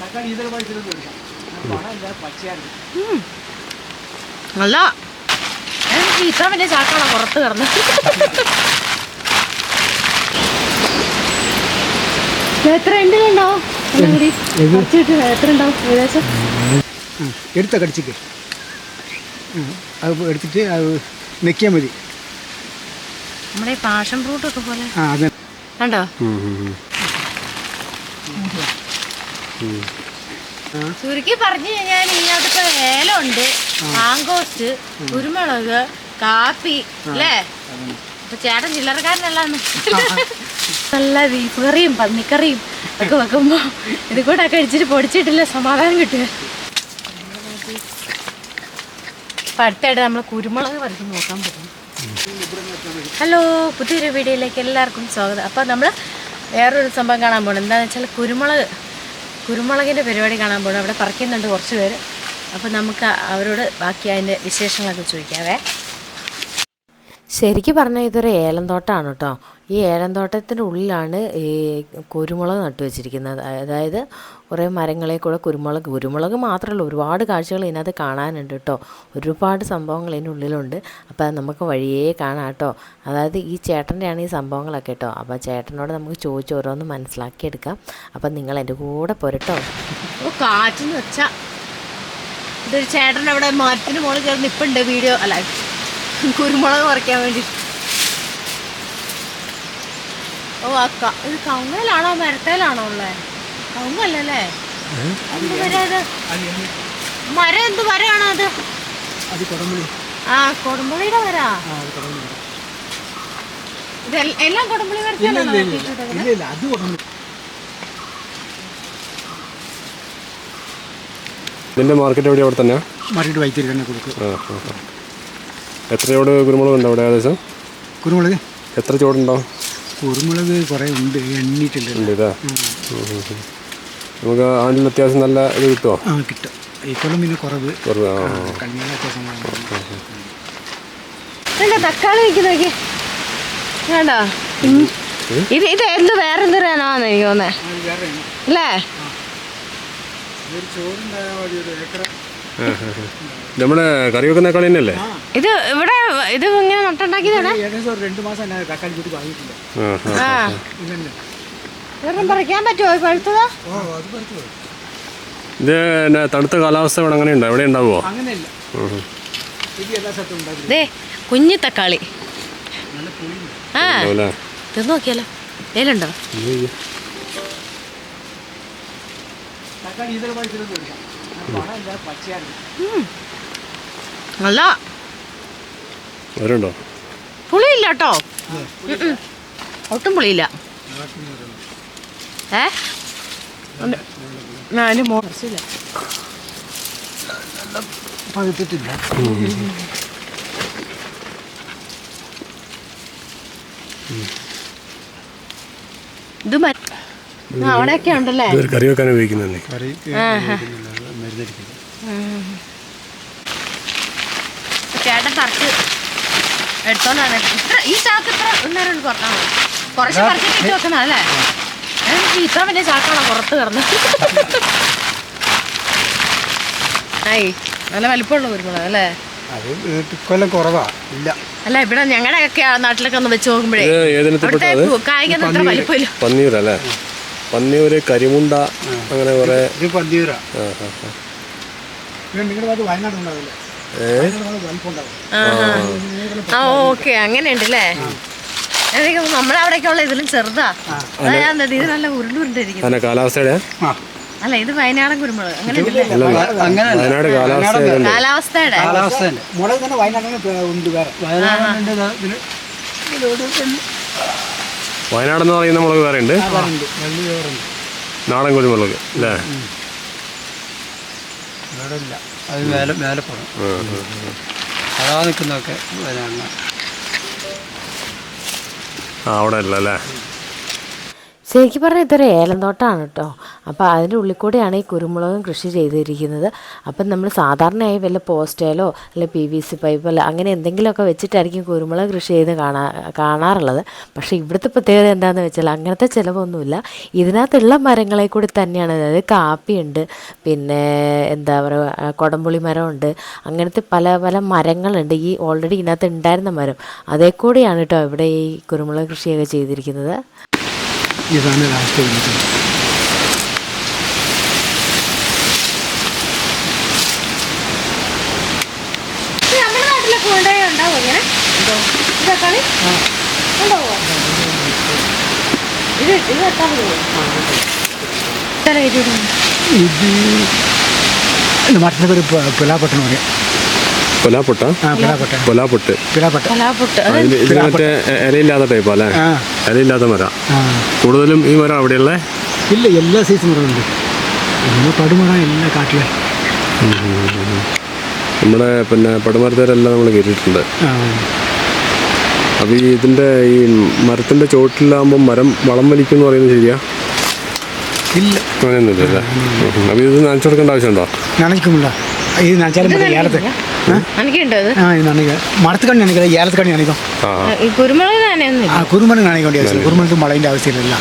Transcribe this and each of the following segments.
തക്കാളി ഇതൊരു പൈസയിലൊന്നും എടുക്കാം പണമില്ല വലിയ ചാക്കാണോ പുറത്ത് കിടന്ന്? എത്ര ഉണ്ടാവും എത്ര ഉണ്ടാവും ഏകദേശം? എടുത്ത കടിച്ചിക്ക് അത് എടുത്തിട്ട് അത് നെക്കിയാൽ മതി. നമ്മുടെ ഈ പാഷൻ ഫ്രൂട്ട് ഒക്കെ പോലെ. ആ അതെ കണ്ടോ? ചുരുക്കി പറഞ്ഞു കഴിഞ്ഞാൽ ഇതിനകത്ത് ഉണ്ട് മാങ്കോസ്റ്റ് കുരുമുളക് കാപ്പി അല്ലേ? അപ്പൊ ചേട്ടൻ ചില്ലറക്കാരനല്ലാന്ന്. നല്ല ബീഫ് കറിയും പന്നിക്കറിയും ഒക്കെ വെക്കുമ്പോ ഇത് കൂടെ ഒക്കെ അടിച്ചിട്ട് പൊടിച്ചിട്ടില്ല സമാധാനം കിട്ടുക. അപ്പൊ അടുത്തായിട്ട് നമ്മൾ കുരുമുളക് പറിച്ച് നോക്കാൻ പോകും ഹലോ പുതിയൊരു വീഡിയോയിലേക്ക് എല്ലാവർക്കും സ്വാഗതം. അപ്പോൾ നമ്മൾ വേറൊരു സംഭവം കാണാൻ പോകണം എന്താണെന്ന് വെച്ചാൽ കുരുമുളക് കുരുമുളകിന്റെ പരിപാടി കാണാൻ പോകണം അവിടെ പറിക്കുന്നുണ്ട് കുറച്ച് പേര്. അപ്പോൾ നമുക്ക് അവരോട് ബാക്കി അതിന്റെ വിശേഷങ്ങളൊക്കെ ചോദിക്കാവേ. ശരിക്കും പറഞ്ഞാൽ ഇതൊരു ഏലം തോട്ടമാണ് കേട്ടോ. ഈ ഏഴന്തോട്ടത്തിന്റെ ഉള്ളിലാണ് ഈ കുരുമുളക് നട്ടു വെച്ചിരിക്കുന്നത് അതായത് കുറേ മരങ്ങളെ കൂടെ കുരുമുളക് കുരുമുളക് മാത്രമല്ല ഒരുപാട് കാഴ്ചകൾ ഇതിനകത്ത് കാണാനുണ്ട് കേട്ടോ. ഒരുപാട് സംഭവങ്ങൾ ഇതിന്റെ ഉള്ളിലുണ്ട്. അപ്പോൾ അത് നമുക്ക് വഴിയേ കാണാം കേട്ടോ. അതായത് ഈ ചേട്ടന്റെയാണ് ഈ സംഭവങ്ങളൊക്കെ കേട്ടോ. അപ്പോൾ ചേട്ടനോട് നമുക്ക് ചോദിച്ച് ഓരോന്ന് മനസ്സിലാക്കിയെടുക്കാം. അപ്പം നിങ്ങൾ എന്റെ കൂടെ പോരട്ടോ കാറ്റെന്ന് വെച്ചാൽ ഇതൊരു ചേട്ടൻ അവിടെ മരത്തിന് മുകളിൽ കയറി നിൽപ്പുണ്ട് വീഡിയോ. അല്ല കുരുമുളക് പറിക്കാൻ വേണ്ടി. ഓ അക്ക. ഇത് കവുങ്ങലാണോ മരത്തേലാണോ ഉള്ളത് കവുങ്ങല്ലല്ലേ എന്ത് മരം എന്ത് മരമാണോ അത്? ആ കൊടുമ്പുളിയുടെ മരാ. എൽ- എല്ലാം കൊടുമ്പുളി ഇതിന്റെ മാർക്കറ്റ് എവിടെ അവിടെ തന്നെ മാർക്കറ്റ് വൈത്തിരി തന്നെ കൊടുക്കും. എത്ര ചോട് കുരുമുളക് ഉണ്ടോ അവിടെ ഏകദേശം? കുരുമുളക്? എത്ര ചോടുണ്ടോ? കുരുമുളക് കുറേ ഉണ്ട് ഇതാ. ഉം. നമുക്ക് ആണ്ടിന് അത്യാവശ്യം നല്ല ഇത് കിട്ടുമോ ആ കിട്ടും. ഇപ്പോഴും പിന്നെ കുറവ്. കുറവ് അത്യാവശ്യം തക്കാളി വെക്കുന്ന നോക്കി. കണ്ടോ ഇത് ഇത് എന്ത് വേറെ എന്തൊരാണോന്ന് എനിക്ക് തോന്നേ അല്ലേ? ഒരു നമ്മുടെ കറി വെക്കുന്ന കളി തന്നെയല്ലേ? ഇത് ഇവിടെ ഇത് ഇങ്ങനെ നട്ടുണ്ടാക്കിയതാണ്. ഏകദേശം രണ്ട് മാസം തന്നെ തക്കാളി കൂട്ടി വാങ്ങിയിട്ടില്ല ആ. പറിക്കാൻ പറ്റുമോ പഴുത്തതോ? ഇത് തണുത്ത കാലാവസ്ഥ ഇവിടെ അങ്ങനെ ഉണ്ടോ? എവിടെ ഉണ്ടാവുമോ അങ്ങനെയല്ല. കുഞ്ഞു തക്കാളി. ആ. തിന്നു നോക്കിയാലോ. ഏലുണ്ടോ തക്കാളി നല്ല അവരുണ്ടോ പുളിയില്ല കേട്ടോ ഒട്ടും പുളിയില്ല. ഏ? പഴുത്തിട്ടില്ല. ഇത് ആ, അവിടെയൊക്കെ ഉണ്ടല്ലേ? കറി വെക്കാൻ ഉപയോഗിക്കുന്നതല്ലേ? ആഹാ. ചേട്ടൻ പറിച്ച് എടുത്തോണ്ടാണ്. ഇത്ര ഈ ചാക്ക് ഇത്ര നേരം കൊണ്ട് കുറയ്ക്കാൻ മതി. കുറച്ച് പറിച്ചിട്ട് ഇട്ട് വെക്കുന്ന അല്ലേ? എനിക്ക് ഇത്ര വലിയ ചാക്കാണോ പുറത്ത് കിടന്ന്? ആയി നല്ല വലിപ്പമുള്ള കുരുമുളക് അല്ലേ? അത് കുറവാ. ഇല്ല. അല്ല ഇവിടെ ഞങ്ങളുടെ ഒക്കെ നാട്ടിലൊക്കെ ഒന്ന് വെച്ച് നോക്കുമ്പോഴേ കായ്ക്കൊന്നും വലിപ്പമില്ല. പന്നിയൂര് കരിമുണ്ട അങ്ങനെ കുറെ ആ. നിങ്ങളുടെ വയനാട് ഉണ്ടാവില്ല? ആ ഓക്കെ അങ്ങനെ ഉണ്ട് അല്ലേ എനിക്ക് നമ്മളെ അവിടേക്കുള്ള ഇതിലും ചെറുതാ. അതാ ഞാൻ ഇത് നല്ല ഉരുണ്ടുരുണ്ടിരിക്കുന്നു. കാലാവസ്ഥയുടെ? അല്ല ഇത് വയനാടൻ കുരുമുളക്. അങ്ങനെ കാലാവസ്ഥയുടെ മുളക് തന്നെ. വയനാടെന്ന് പറയുന്ന മുളക് വേറെ ഉണ്ട് നാടൻ കുരുമുളക് അല്ലേ? വേറെ ഇല്ല അത് മേലെ മേലെ ആ. അതാ നിൽക്കുന്നതൊക്കെ വരാണ് ആ അവിടെ അല്ല അല്ലേ? ശരിക്കും പറഞ്ഞാൽ ഇതൊരു ഏലം തോട്ടമാണ് കേട്ടോ. അപ്പോൾ അതിന്റെ ഉള്ളിൽ കൂടെയാണ് ഈ കുരുമുളകും കൃഷി ചെയ്തിരിക്കുന്നത്. അപ്പം നമ്മൾ സാധാരണയായി വല്ല പോസ്റ്റേലോ അല്ലെ പി വി സി പൈപ്പല്ല അങ്ങനെ എന്തെങ്കിലുമൊക്കെ വെച്ചിട്ടായിരിക്കും കുരുമുളക് കൃഷി ചെയ്ത് കാണാ കാണാറുള്ളത്. പക്ഷേ ഇവിടുത്തെ പ്രത്യേകത എന്താണെന്ന് വെച്ചാൽ അങ്ങനത്തെ ചിലവൊന്നുമില്ല. ഇതിനകത്തുള്ള മരങ്ങളെ കൂടി തന്നെയാണ്. അതായത് കാപ്പിയുണ്ട് പിന്നെ എന്താ പറയുക കൊടംപുളി മരമുണ്ട് അങ്ങനത്തെ പല പല മരങ്ങളുണ്ട്. ഈ ഓൾറെഡി ഇതിനകത്ത് ഉണ്ടായിരുന്ന മരം. അതേ കൂടിയാണ് കേട്ടോ ഇവിടെ ഈ കുരുമുളക് കൃഷിയൊക്കെ ചെയ്തിരിക്കുന്നത്. ഇതാണ് ലാസ്റ്റ് വന്നിട്ട് നമ്മുടെ നാട്ടിലൊക്കെ കൊണ്ടുപോയി ഉണ്ടാവും ഇങ്ങനെ ഇതൊക്കെ ഉണ്ടാവോ ഇത് ഇത് എത്താൻ ഇത്? ഇത് മറ്റേ പേര് പ- പിലാപ്പട്ടെന്ന് പറയാം കൊലാപ്പൊട്ട ആ പിലാപ്പട്ട. കൊലാപ്പൊട്ട് പിലാപ്പട്ട. കലാപുട്ട് അതിന് ഇത് മറ്റേ ഇലയില്ലാത്ത ടൈപ്പാ അല്ലേ? ഇലയില്ലാത്ത മര. ആ. കൂടുതലും ഈ മരം അവിടെയുള്ള? ഇല്ല എല്ലാ സൈസ് മരമുണ്ട് നമ്മൾ പടുമറ എല്ലാ കാട്ടിലെ. നമ്മുടെ പിന്നെ പടുമരത്തേരെല്ലാം നമ്മൾ കയറ്റിയിട്ടുണ്ട് ആ. അപ്പോൾ ഈ ഇതിന്റെ ഈ മരത്തിന്റെ ചുവട്ടിലാകുമ്പോൾ മരം വളം വലിക്കും എന്ന് പറയുന്നത് ശരിയാ? ഇല്ല. അങ്ങനെയൊന്നുമില്ല അല്ലേ? അപ്പോൾ ഇത് നനച്ചു കൊടുക്കേണ്ട ആവശ്യമുണ്ടോ? നനയ്ക്കുമില്ല. ഇത് നനച്ചാലും മതി ഏലത്ത്. ആ ഇത് നനയ്ക്കുക നനയ്ക്കും. ആ. ഈ കുരുമുളക് ആ കുരുമുളക് നനയ്ക്കേണ്ട ആവശ്യം കുരുമുളക് മഴേന്റെ ആവശ്യമില്ല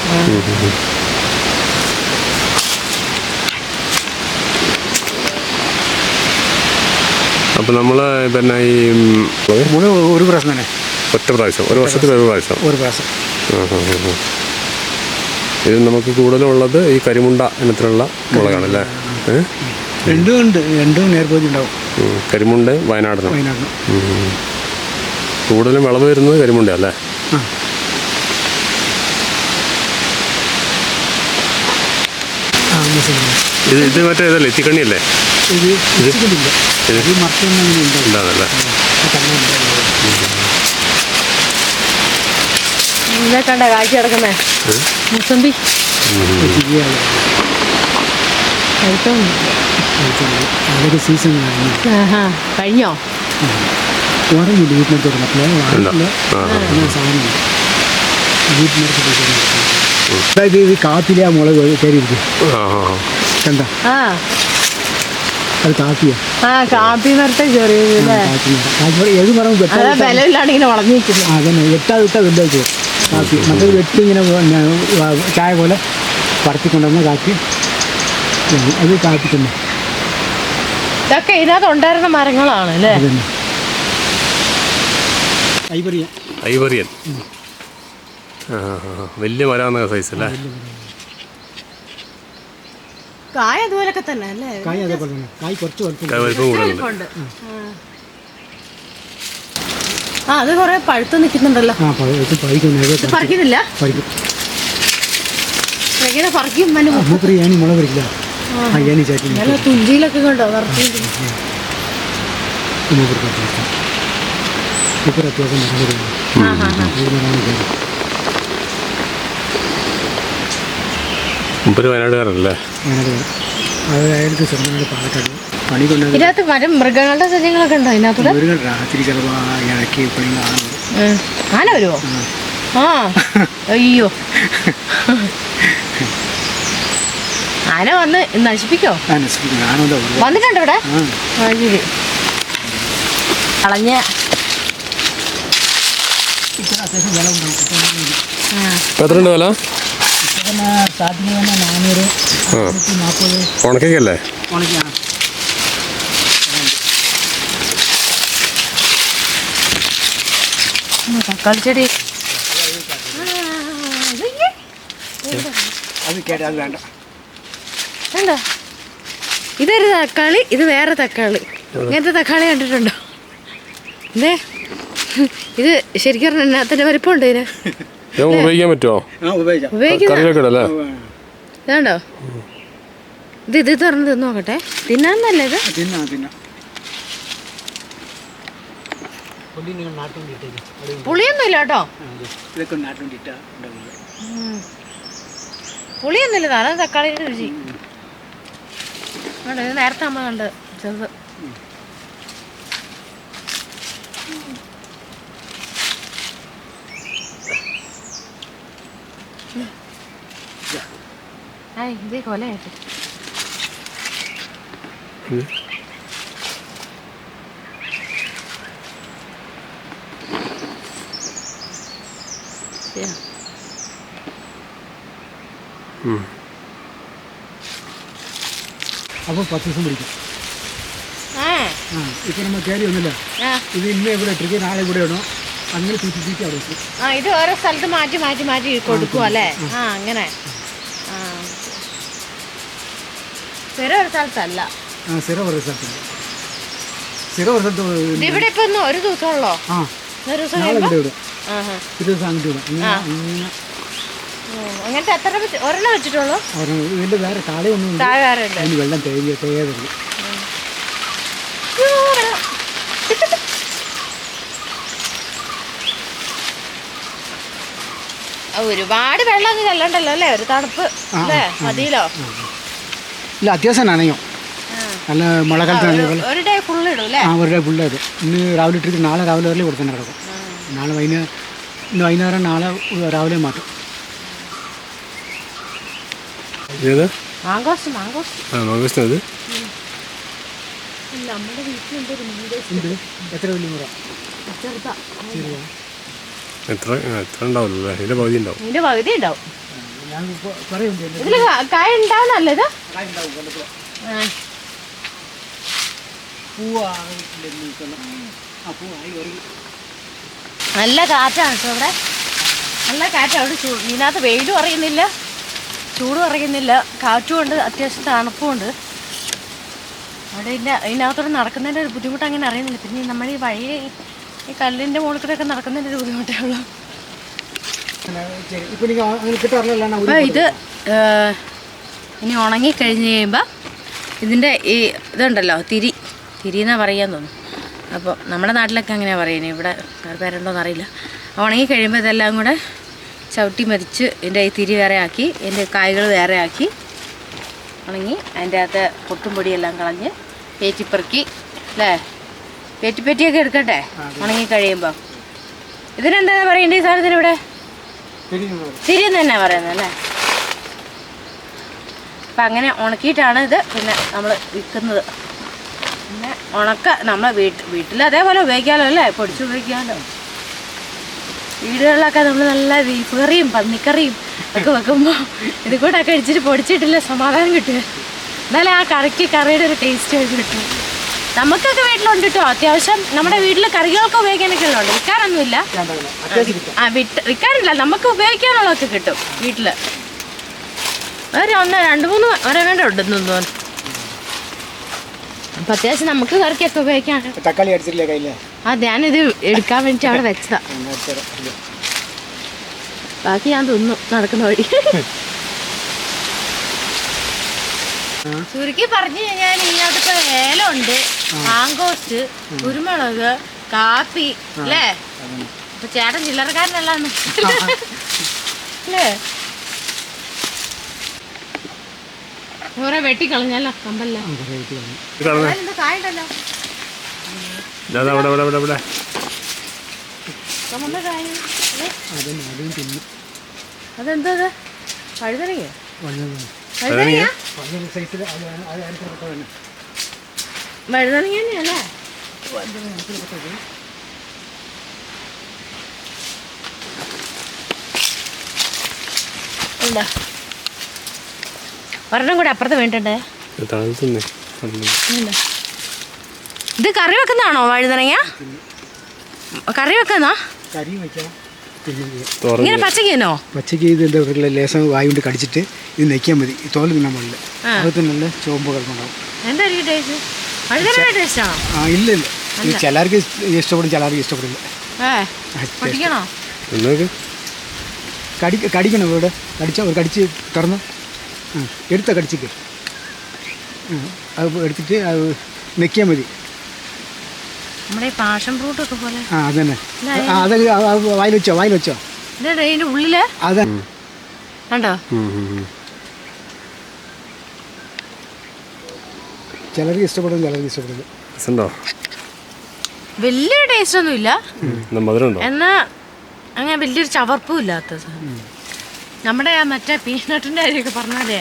അപ്പോൾ നമ്മൾ പിന്നെ ഈ മുളക് ഒരു പ്രാവശ്യം തന്നെ ഒറ്റ പ്രാവശ്യം. ഒരു വർഷത്തിൽ ഒരു പ്രാവശ്യം. ഒരു പ്രാവശ്യം. ഇത് നമുക്ക് കൂടുതലുള്ളത് ഈ കരിമുണ്ട ഇനത്തിലുള്ള മുളകാണ് അല്ലേ ഏ? രണ്ടും ഉണ്ട്. രണ്ടും ഉണ്ടാവും കരിമുണ്ട വയനാട് വയനാട്ടിന് കൂടുതലും വിളവ് വരുന്നത് കരിമുണ്ട അല്ലേ? ഇത് ഇത് മറ്റേ ഇതല്ലേ ഇത് ഇല്ല ഇത്? മറക്കൊന്നും അങ്ങനെ ഉണ്ടാവും കണ്ട കാഴ്ച കിടക്കുന്നേ മുസമ്പി? സീസൺ കഴിഞ്ഞു? ഉറങ്ങില്ല സാധനമില്ല വീട്ടിനടുത്ത് ഇത് കാപ്പിലെ ആ മുളക് കയറിയിരിക്കും. കണ്ട? അത് കാപ്പിയാ. കാപ്പി മരത്തെ ചെറിയ കാപ്പി മരം. ഏത് മരം വെട്ടാ ഇങ്ങനെ വളഞ്ഞു നിൽക്കുന്നു അതന്നെ. വെട്ടാ വിട്ടാ. വലുതായിട്ട് പോകും മറ്റൊരു വെട്ടി ഇങ്ങനെ ചായ പോലെ പറത്തിക്കൊണ്ടുവന്ന കാക്കി. അത് തന്നെ. ഇതൊക്കെ ഇതിനകത്ത് ഉണ്ടായിരുന്ന മരങ്ങളാണ് അല്ലേ? ഐവറിയൻ. വലിയ മരാന്ന സൈസ് അല്ലേ? കായ അതുപോലൊക്കെ തന്നെ അല്ലേ? കായ അതേപോലെ തന്നെ. കായ് കുറച്ച് വലുപ്പം കൂടുതലുണ്ട്. ആ അത് കുറെ പഴുത്ത് നിൽക്കുന്നുണ്ടല്ലോ. ആ പഴുത്ത് പഴിക്കുന്നത് പറിക്കുന്നില്ല? എങ്ങനെ പറിക്കും? തുഞ്ചിയിലൊക്കെ കണ്ടോ? വയനാടുകാരല്ലേ? വയനാട് അത് അയാൾക്ക് സ്വന്തം പാലക്കാട് ഇതിനകത്ത് മരം മൃഗങ്ങളുടെ ശല്യങ്ങളൊക്കെ ഉണ്ടോ ഇതിനകത്തൂടെ? ഒരു രാത്രി ചിലപ്പോൾ ഇടയ്ക്ക് എപ്പോഴും ഉം. ആന വരുമോ ആ. അയ്യോ. ആന വന്ന് നശിപ്പിക്കോ? വന്നിട്ടുണ്ടോ ഇവിടെ? ശരി. കളഞ്ഞ. എത്രയുണ്ട് വില ഉണക്കല്ലേ തക്കാളി ചെടി അത് അത് എന്താ ഇതൊരു തക്കാളി ഇത് വേറെ തക്കാളി. ഇങ്ങനത്തെ തക്കാളി കണ്ടിട്ടുണ്ടോ? എന്തേ ഇത് ശരിക്കും പറഞ്ഞാൽ ഇതിനകത്തിന്റെ വലിപ്പമുണ്ട് ഇതിന്. ഉപയോഗിക്കാൻ പറ്റുമോ ഇതാണ്ടോ? ഇത് ഇത് തുറന്ന് തിന്ന് നോക്കട്ടെ. തിന്നാന്നല്ലേ ഇത് തിന്നാ തിന്നാ. പുള്ളി നിങ്ങൾ നാട്ടുകൊണ്ട് ഇട്ടേക്ക്. അത് പുളിയൊന്നുമില്ല കേട്ടോ. ഇതൊക്കെ നാട്ടുകൊണ്ട് ഇട്ടാ ഉണ്ടാവില്ല പുളിയൊന്നുമില്ല നല്ല തക്കാളിയുടെ രുചി. ഇത് നേരത്തെ നമ്മൾ കണ്ട് ചെറുത്. ഇതേ കൊലയായിട്ട്. അപ്പോൾ പത്ത് ദിവസം പിടിക്കും. ഇപ്പം നമ്മൾ കയറി ഒന്നുമില്ല ഇത് ഇന്ന് ഇവിടെ ഇട്ടിരിക്കും നാളെ ഇവിടെ ഇടണം. അങ്ങനെ ചുറ്റി അവിടെ ആ ഇത് ഓരോ സ്ഥലത്ത് മാറ്റി മാറ്റി മാറ്റി കൊടുക്കും അല്ലേ? ആ. അങ്ങനെ. ആ സ്ഥിരം ഒരു സ്ഥലത്തല്ല. ആ സ്ഥിരം ഒരു സ്ഥലത്തുണ്ട് സ്ഥിരം ഒരു സ്ഥലത്ത് ഇവിടെ ഇപ്പൊ ഒരു ദിവസമുള്ളോ ആ. ഒരു ദിവസം ഇങ്ങനെ അങ്ങനത്തെ എത്ര വെച്ച്- ഒരെണ്ണം വെച്ചിട്ടുള്ളൂ? അവർ ഇതിന്റെ വേറെ കാളയൊന്നും ഉണ്ട് താഴെ വേറെ അതിന് വെള്ളം തേങ്ങ. ആ, ഒരുപാട് വെള്ളം അങ്ങ് ചെല്ലണ്ടല്ലോ അല്ലേ? ഒരു തണുപ്പ്. അല്ലേ? മതിയല്ലോ. ഇല്ല അത്യാവശ്യം നനയും. നല്ല മഴക്കാലത്ത് ഒരു ഡേ ഫുള്ള് ഇടും അല്ലേ? ആ ഒരു പിള്ളേർ ഇന്ന് രാവിലെ ഇട്ടിട്ട് നാളെ രാവിലെ വരെ കൊടുക്കണ്ട കിടക്കും നാളെ വൈകുന്നേരം ഇന്ന് വൈകുന്നേരം നാളെ രാവിലെ മാറ്റും. ഏത്? മാങ്കോസ്റ്റ് ആ അത്? നമ്മുടെ വീട്ടിലുണ്ട് ഉണ്ട്. എത്ര വലിയ മുറ ചെറുതാ. എത്ര എത്ര ഉണ്ടാവില്ല പകുതി ഉണ്ടാവും. ഇതിന്റെ പകുതി ഉണ്ടാവും. ഞാൻ പറയുന്നുണ്ട് ഇതിൽ കാ- കായ ഉണ്ടാവുന്നല്ലേ ഇത് ആ. നല്ല കാറ്റാണ് കേട്ടോ ഇവിടെ. നല്ല കാറ്റാണ്. അവിടെ ചൂട് ഇതിനകത്ത് വെയിലും അറിയുന്നില്ല. ചൂടും അറിയുന്നില്ല. കാറ്റും ഉണ്ട്. അത്യാവശ്യം തണുപ്പും ഉണ്ട്. അവിടെ ഇല്ല ഇതിനകത്തോടെ നടക്കുന്നതിന്റെ ഒരു ബുദ്ധിമുട്ട് അങ്ങനെ അറിയുന്നില്ല. പിന്നെ നമ്മൾ ഈ വഴി ഈ കല്ലിന്റെ മുകളിൽ കൂടെയൊക്കെ നടക്കുന്നതിന്റെ ഒരു ബുദ്ധിമുട്ടേ ഉള്ളൂ. അപ്പോൾ ഇത് ഇനി ഉണങ്ങി കഴിഞ്ഞ് കഴിയുമ്പോൾ ഇതിന്റെ ഈ ഇതുണ്ടല്ലോ തിരി. തിരി എന്നാ പറയാൻ തോന്നുന്നു. അപ്പോൾ നമ്മുടെ നാട്ടിലൊക്കെ അങ്ങനെയാണ് പറയുന്നത് ഇവിടെ വേറെ പേരുണ്ടോയെന്ന് അറിയില്ല. ഉണങ്ങി കഴിയുമ്പോൾ ഇതെല്ലാം കൂടെ ചവിട്ടി മരിച്ച് എന്റെ ഈ തിരി വേറെ ആക്കി എന്റെ കായ്കൾ വേറെ ആക്കി ഉണങ്ങി അതിന്റെ അകത്ത് പൊട്ടും പൊടിയെല്ലാം കളഞ്ഞ് പേറ്റിപ്പെറുക്കി അല്ലേ? പേറ്റിപ്പറ്റിയൊക്കെ എടുക്കട്ടെ? ഉണങ്ങി കഴിയുമ്പോൾ ഇതിനെന്താ പറയേണ്ടത് ഈ സാധനത്തിന് ഇവിടെ? തിരി എന്ന് തന്നെ പറയുന്നത് അല്ലേ? അപ്പം അങ്ങനെ ഉണക്കിയിട്ടാണ് ഇത് പിന്നെ നമ്മൾ വിൽക്കുന്നത്. പിന്നെ ഉണക്ക നമ്മൾ വീട്ട് വീട്ടിൽ അതേപോലെ ഉപയോഗിക്കാമല്ലോ അല്ലേ പൊടിച്ച് ഉപയോഗിക്കാമല്ലോ വീടുകളിലൊക്കെ നമ്മൾ നല്ല ബീഫ് കറിയും പന്നിക്കറിയും ഒക്കെ വെക്കുമ്പോൾ ഇത് കൂടെ ഒക്കെ അടിച്ചിട്ട് പൊടിച്ചിട്ടില്ല സമാധാനം കിട്ടുക. എന്നാലും ആ കറിക്ക് കറിയുടെ ഒരു ടേസ്റ്റ് ആയിട്ട് കിട്ടും. നമുക്കൊക്കെ വീട്ടിലുണ്ട് കേട്ടോ. അത്യാവശ്യം നമ്മുടെ വീട്ടിൽ കറികൾക്ക് ഉപയോഗിക്കാനൊക്കെ ഉള്ളത് വിൽക്കാനൊന്നുമില്ല ആ വിട്ട് വിൽക്കാനില്ല നമുക്ക് ഉപയോഗിക്കാനുള്ളതൊക്കെ കിട്ടും വീട്ടിൽ ഒരു ഒന്ന് രണ്ട് മൂന്ന് ഒരെണ്ണം ഉണ്ടെന്ന് തോന്നുന്നു. അപ്പം അത്യാവശ്യം നമുക്ക് കറിക്കൊക്കെ ഉപയോഗിക്കാം തക്കാളി അടിച്ചിട്ടില്ല കയ്യിൽ? ആ ഞാനിത് എടുക്കാൻ വേണ്ടി അവിടെ വെച്ചതാ. ബാക്കി ഞാൻ തിന്നു നടക്കുന്ന വഴി. ചുരുക്കി പറഞ്ഞു കഴിഞ്ഞാൽ ഇതിനകത്ത് ഇപ്പൊ ഏലമുണ്ട് മാങ്കോസ്റ്റ് കുരുമുളക് കാപ്പി അല്ലേ? ചേട്ടൻ ചില്ലറക്കാരനല്ലാന്ന്. അല്ലേ? ഓരോ വെട്ടിക്കളഞ്ഞല്ലോ കമ്പല്ല? എന്താ അവിടെ അവിടെ അവിടെ അവിടെ കമ്പന്റെ അല്ലേ? അതും അതും തിന്നു. അതെന്താ അത്? വഴുതനങ്ങയോ വഴുതനങ്ങ വഴുതനങ്ങ തന്നെയല്ലേ ഉണ്ടോ ഒരെണ്ണം കൂടെ അപ്പുറത്ത് വേണ്ടിണ്ടേ ഇത് കറി വെക്കുന്നതാണോ വഴുതനങ്ങ? കറി വെക്കുന്നോ ഇങ്ങനെ വായു കൊണ്ട് കടിച്ചിട്ട് ഇത് മതി. തോൽ തിന്നാൻ പാടില്ല. അകത്ത് നല്ല കിടക്കുന്നുണ്ടാവും ആ ഇല്ല ഇല്ല. ഇത് ചിലർക്ക് ഇഷ്ടപ്പെടും ചിലർക്ക് ഇഷ്ടപ്പെടില്ല. കടിക്കണം ഇവിടെ. കടിച്ച തുറന്ന്. എടുത്ത കടിച്ചിക്ക് അത് എടുത്തിട്ട് അത് നെക്കിയാൽ മതി. നമ്മുടെ പാഷൻ ഫ്രൂട്ട് ഒക്കെ പോലെ. ആ അതന്നെ. അത് വായിൽ വെച്ചോ വായിൽ വെച്ചോ. ഇതിന്റെ ഉള്ളിൽ. അതെ. കണ്ടോ. ചിലർക്ക് ഇഷ്ടപ്പെടും ചിലർക്ക് ഇഷ്ടപ്പെടില്ല വലിയ ടേസ്റ്റ് ഒന്നും ഇല്ല എന്നാ അങ്ങനെ വലിയൊരു ചവർപ്പും ഇല്ലാത്ത സാധനം. നമ്മുടെ ആ മറ്റേ പീനട്ടിന്റെ കാര്യമൊക്കെ പറഞ്ഞാലേ.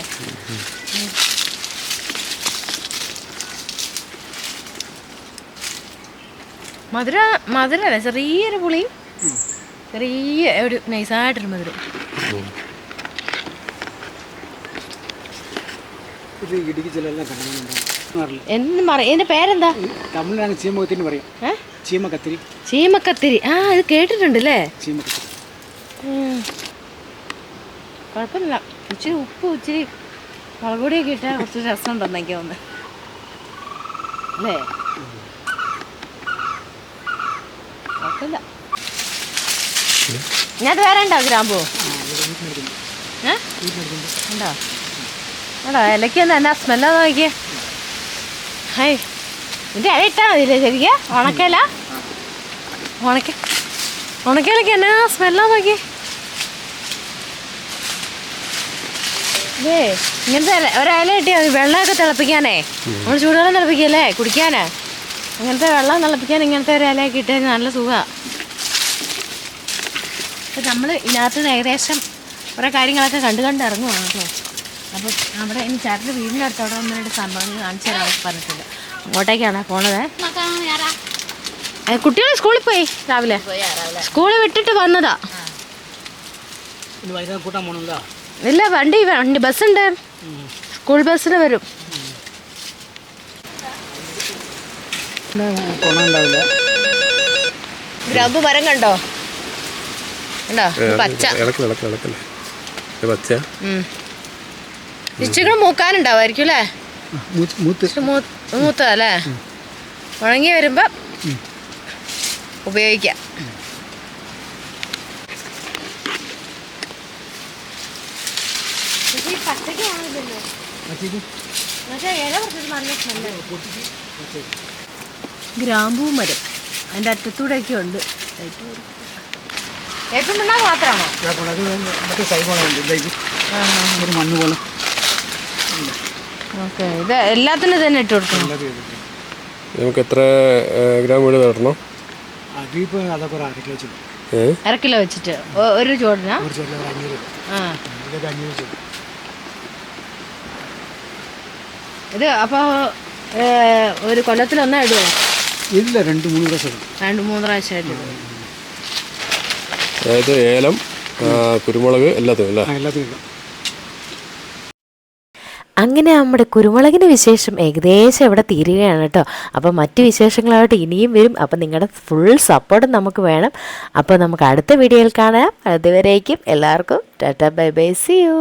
മധുര മധുരല്ലേ? ചെറിയൊരു പുളി. ചെറിയ ഒരു നൈസായിട്ടൊരു മധുരം. എന്ന് പറയും ഇതിന്റെ പേരെന്താ? തമിഴിലാണ് ചീമകത്തിന് പറയും. ചീമക്കത്തിരി ചീമക്കത്തിരി. ആ ഇത് കേട്ടിട്ടുണ്ട് അല്ലേ ചീമക്കത്തിരി. കുഴപ്പമില്ല ഇച്ചിരി ഉപ്പ് ഇച്ചിരി മുളകുപൊടിയൊക്കെ ഇട്ടാൽ കുറച്ച് രസം ഉണ്ടെന്നൊക്കെ തോന്നുന്നു. അല്ലേ? കുഴപ്പമില്ല. ഞാൻ വേറെ ഉണ്ടോ ഗ്രാമ്പൂ? ഉണ്ടോ? ഉണ്ടോ? ഇലയ്ക്ക് ഒന്ന് എന്നാ സ്മെല്ലാ നോക്കിയേ. ഹൈ ഇതിന്റെ ഇല ഇട്ടാൽ മതിയില്ലേ ശരിക്കും? ഉണക്കല ഉണക്ക ഉണക്കലൊക്കെ എന്നാ സ്മെല്ലാ നോക്കിയേ. ഇതേ ഇങ്ങനത്തെ ഒരില കിട്ടിയാൽ മതി. വെള്ളമൊക്കെ തിളപ്പിക്കാനേ. നമ്മൾ ചൂടുവെള്ളം തിളപ്പിക്കല്ലേ കുടിക്കാനേ. അങ്ങനത്തെ വെള്ളം തിളപ്പിക്കാൻ ഇങ്ങനത്തെ ഒരു ഇലയൊക്കെ ഇട്ടാൽ നല്ല സുഖമാണ് അപ്പം നമ്മൾ ഇതിനകത്ത് ഏകദേശം കുറേ കാര്യങ്ങളൊക്കെ കണ്ടു കണ്ട് ഇറങ്ങുവാണ് കേട്ടോ. അപ്പം അവിടെ ഇനി ചേട്ടന്റെ വീടിന്റെ അടുത്ത് അവിടെ ഒന്ന് രണ്ട് സംഭവങ്ങൾ കാണിച്ചു തരാൻ പറഞ്ഞിട്ടുണ്ട്. അങ്ങോട്ടേക്കാണ് പോണത്? കുട്ടികൾ സ്കൂളിൽ പോയി രാവിലെ. സ്കൂളിൽ വിട്ടിട്ട് വന്നതാ. കൂട്ടാൻ പോകണമല്ലോ ഇല്ല വണ്ടി വണ്ടി ബസ്സുണ്ട്. സ്കൂൾ ബസ്സിൽ വരും. ഗ്രാമ്പ് മരം കണ്ടോ? കണ്ടോ? പച്ച. പച്ച. ഉം. ഇച്ചിരി മൂക്കാനുണ്ടാവുമായിരിക്കും അല്ലേ? മൂത്ത് ഉണങ്ങി വരുമ്പോൾ ഉപയോഗിക്കാം. ഗ്രാമ്പൂ മരം. അതിന്റെ അറ്റത്തൂടെയൊക്കെ ഉണ്ട്. മാത്രമാണോ? മണ്ണ് പോലെ. ഓക്കെ. ഇത് എല്ലാത്തിനും തന്നെ ഇട്ട് കൊടുക്കണം? നമുക്ക് എത്ര ഗ്രാം വീട് നടണം അതിപ്പോ അതൊക്കെ അര കിലോ വെച്ചിട്ട് അര കിലോ വെച്ചിട്ട്. ഒരു ചോടിനാ ഒരു ഒരു അഞ്ഞൂറ്. ആ. അഞ്ഞൂറ് ഇത് അപ്പോൾ ഒരു കൊല്ലത്തിൽ ഒന്നാ ഇടുമോ ഇല്ല രണ്ട് മൂന്ന് പ്രാവശ്യം. രണ്ട് മൂന്ന് പ്രാവശ്യമായിട്ട് ഇടും. അതായത് ഏലം കുരുമുളക് എല്ലാത്തും അല്ലേ? ആ എല്ലാത്തിനും ഇടും. അങ്ങനെ നമ്മുടെ കുരുമുളകിന്റെ വിശേഷം ഏകദേശം ഇവിടെ തീരുകയാണ് കേട്ടോ. അപ്പോൾ മറ്റു വിശേഷങ്ങളായിട്ട് ഇനിയും വരും. അപ്പോൾ നിങ്ങളുടെ ഫുൾ സപ്പോർട്ട് നമുക്ക് വേണം. അപ്പോൾ നമുക്ക് അടുത്ത വീഡിയോയിൽ കാണാം. അതുവരേക്കും എല്ലാവർക്കും tata bye bye see you